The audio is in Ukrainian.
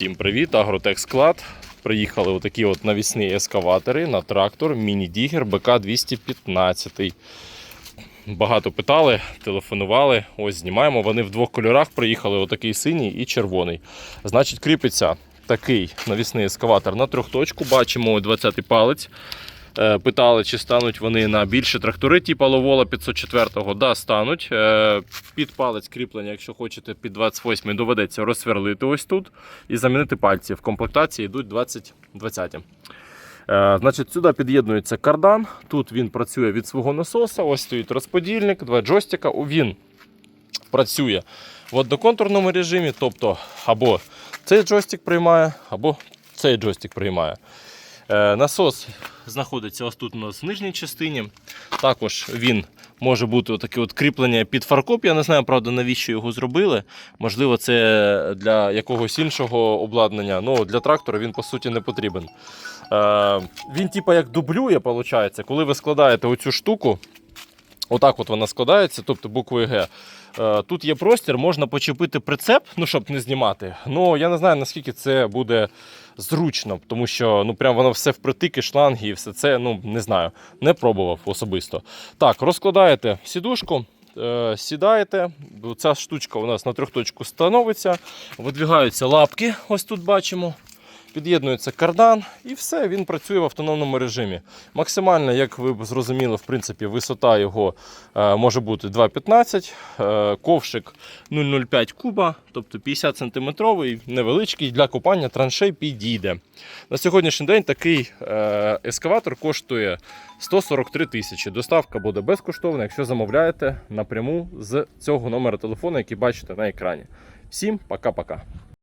Всім привіт, Агротек склад. Приїхали отакі от навісні ескаватори на трактор міні-дігер БК-215. Багато питали, телефонували. Ось знімаємо. Вони в двох кольорах приїхали: отакий синій і червоний. Значить, кріпиться такий навісний ескаватор на трьохточку. Бачимо 20-й палець. Е, Питали, чи стануть вони на більші трактори, типу Ловола 504-го. Да, стануть. Е, Під палець кріплення, якщо хочете, під 28-й доведеться розсверлити ось тут і замінити пальці. В комплектації йдуть 20 20 Е, Значить, сюди під'єднується кардан. Тут він працює від свого насоса. Ось стоїть розподільник, два джойстика. Він працює в одноконтурному режимі, тобто або цей джойстик приймає, або цей джойстик приймає. Насос знаходиться ось тут у нас в нижній частині. Також він може бути таке от кріплення під фаркоп. Я не знаю, правда, навіщо його зробили. Можливо, це для якогось іншого обладнання. Ну, для трактора він по суті не потрібен. Е, Він, типа, як дублює, виходить, коли ви складаєте оцю штуку. Отак от вона складається, тобто буквою Г. Е, Тут є простір, можна почепити прицеп, ну щоб не знімати. Ну я не знаю наскільки це буде зручно, тому що ну прям воно все впритики, шланги і все це. Ну не знаю, не пробував особисто. Так, розкладаєте сідушку. е, Сідаєте, ця штучка у нас на трьохточку становиться, видвигаються лапки, ось тут бачимо. Під'єднується кардан і все, він працює в автономному режимі. Максимальна, як ви зрозуміли, в принципі, висота його е, може бути 2,15, е, ковшик 0,05 куба, тобто 50 см, невеличкий для купання траншей підійде. На сьогоднішній день такий е, ескаватор коштує 143 тисячі. Доставка буде безкоштовна, якщо замовляєте напряму з цього номера телефону, який бачите на екрані. Всім пока-пока.